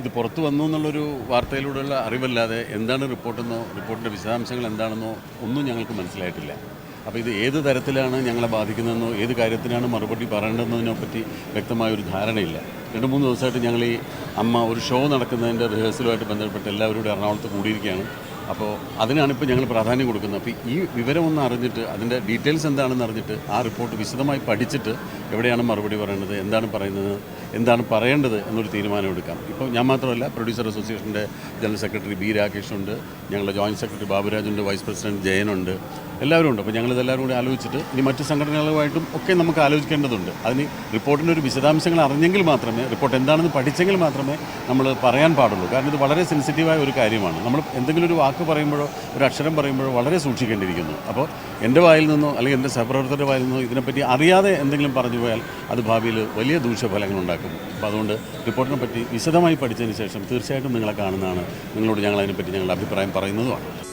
ഇത് പുറത്തു വന്നു എന്നുള്ളൊരു വാർത്തയിലൂടെയുള്ള അറിവല്ലാതെ എന്താണ് റിപ്പോർട്ടെന്നോ റിപ്പോർട്ടിന്റെ വിശദാംശങ്ങൾ എന്താണെന്നോ ഒന്നും ഞങ്ങൾക്ക് മനസ്സിലായിട്ടില്ല. അപ്പോൾ ഇത് ഏത് തരത്തിലാണ് ഞങ്ങളെ ബാധിക്കുന്നതെന്നോ ഏത് കാര്യത്തിനാണ് മറുപടി പറയേണ്ടതെന്നതിനെ പറ്റി വ്യക്തമായ ഒരു ധാരണയില്ല. രണ്ട് മൂന്ന് ദിവസമായിട്ട് ഞങ്ങൾ ഈ അമ്മ ഒരു ഷോ നടക്കുന്നതിന്റെ റിഹേഴ്സലുമായിട്ട് ബന്ധപ്പെട്ട് എല്ലാവരും കൂടി എറണാകുളത്ത് കൂടിയിരിക്കുകയാണ്. അപ്പോൾ അതിനാണ് ഇപ്പോൾ ഞങ്ങൾ പ്രാധാന്യം കൊടുക്കുന്നത്. അപ്പോൾ ഈ വിവരം ഒന്ന് അറിഞ്ഞിട്ട് അതിന്റെ ഡീറ്റെയിൽസ് എന്താണെന്ന് അറിഞ്ഞിട്ട് ആ റിപ്പോർട്ട് വിശദമായി പഠിച്ചിട്ട് എവിടെയാണ് മറുപടി പറയേണ്ടത് എന്താണ് പറയുന്നത് എന്താണ് പറയേണ്ടത് എന്നൊരു തീരുമാനം എടുക്കാം. ഇപ്പോൾ ഞാൻ മാത്രമല്ല പ്രൊഡ്യൂസർ അസോസിയേഷന്റെ ജനറൽ സെക്രട്ടറി ബി രാകേഷുണ്ട് ഞങ്ങളുടെ ജോയിന്റ് സെക്രട്ടറി ബാബുരാജുണ്ട് വൈസ് പ്രസിഡന്റ് ജയനുണ്ട് എല്ലാവരും ഉണ്ട്. അപ്പോൾ ഞങ്ങളിതെല്ലാവരും കൂടി ആലോചിച്ചിട്ട് ഇനി മറ്റ് സംഘടനകളുമായിട്ടും ഒക്കെ നമുക്ക് ആലോചിക്കേണ്ടതുണ്ട്. അതിന് റിപ്പോർട്ടിന്റെ ഒരു വിശദാംശങ്ങൾ അറിഞ്ഞെങ്കിൽ മാത്രമേ റിപ്പോർട്ട് എന്താണെന്ന് പഠിച്ചെങ്കിൽ മാത്രമേ നമ്മൾ പറയാൻ പാടുള്ളൂ. കാരണം ഇത് വളരെ സെൻസിറ്റീവായ ഒരു കാര്യമാണ്. നമ്മൾ എന്തെങ്കിലും ഒരു വാക്ക് പറയുമ്പോഴോ ഒരു അക്ഷരം പറയുമ്പോഴോ വളരെ സൂക്ഷിക്കേണ്ടിയിരിക്കുന്നു. അപ്പോൾ എന്റെ വായിൽ നിന്നോ അല്ലെങ്കിൽ എന്റെ സഹപ്രവർത്തകരുടെ വായിൽ നിന്നോ ഇതിനെപ്പറ്റി അറിയാതെ എന്തെങ്കിലും പറഞ്ഞു പോയാൽ അത് ഭാവിയിൽ വലിയ ദൂഷ്യഫലങ്ങൾ ഉണ്ടാക്കും. അപ്പോൾ അതുകൊണ്ട് റിപ്പോർട്ടിനെ പറ്റി വിശദമായി പഠിച്ചതിന് ശേഷം തീർച്ചയായിട്ടും നിങ്ങളെ കാണുന്നതാണ്. നിങ്ങളോട് ഞങ്ങൾ അതിനെപ്പറ്റി ഞങ്ങളുടെ അഭിപ്രായം പറയുന്നതുമാണ്.